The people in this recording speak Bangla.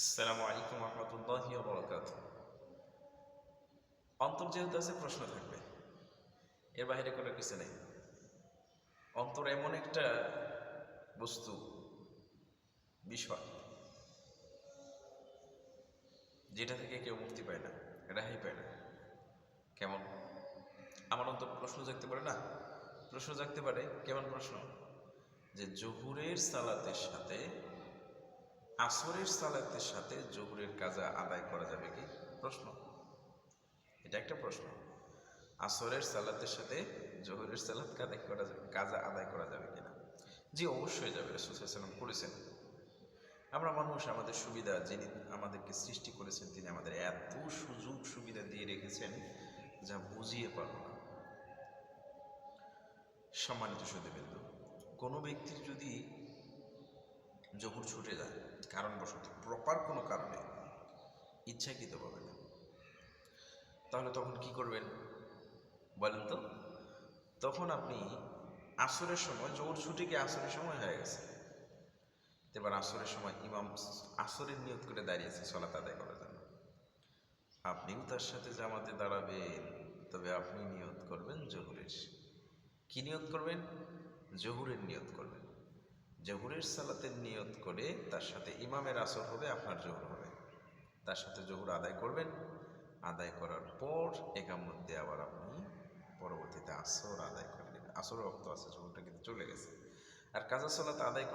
আসসালামু আলাইকুম রহমতুল্লাহ বরকাত অন্তর যেহেতু আছে, প্রশ্ন থাকবে। এর বাইরে কোনো কিছু নেই। অন্তর এমন একটা বস্তু, বিষয়, যেটা থেকে কেউ মুক্তি পায় না, রেহাই পায় না। কেমন? আমার অন্তর প্রশ্ন জাগতে পারে না? প্রশ্ন জাগতে পারে, কেমন প্রশ্ন? যে জহুরের সালাতের সাথে আসরের সালাতের সাথে জহুরের কাজা আদায় করা যাবে কি? প্রশ্ন। এটা একটা প্রশ্ন। আসরের সালাতের সাথে জহুরের সালাত আদায় করা যাবে, কাজা আদায় করা যাবে কিনা? জি, অবশ্যই যাবে রসুলাম করেছেন। আমরা মানুষ, আমাদের সুবিধা যিনি আমাদেরকে সৃষ্টি করেছেন, তিনি আমাদের এত সুযোগ সুবিধা দিয়ে রেখেছেন যা বুঝিয়ে পারব না। সম্মানিত সুদীবৃন্দ কোনো ব্যক্তির যদি জহুর ছুটে যায় কারণবশত প্রপার কোনো কারণে ইচ্ছাকৃতভাবে না। তাহলে তখন কি করবেন? বলেন তো। তখন আপনি আসরের সময় জোর ছুটে গিয়ে আসরের সময় হয়ে গেছে? এবার আসরের সময় ইমাম আসরের নিয়ত করে দাঁড়িয়েছে সলাত আদায় করার জন্য। আপনিও তার সাথে জামাতে দাঁড়াবেন, তবে আপনি নিয়ত করবেন জহুরের। কি নিয়ত করবেন? জহুরের নিয়ত করবেন। জহুরের সালাতের নিয়ত করে তার সাথে ইমামের আসর হবে, আপনার জহুর হবে। তার সাথে জহুর আদায় করবেন। আদায় করার পর একা মধ্যে আবার আপনি পরবর্তীতে আসর আদায় করলেন আসর রক্ত আছে, জহুরটা কিন্তু চলে গেছে। আর কাজা সালাত আদায়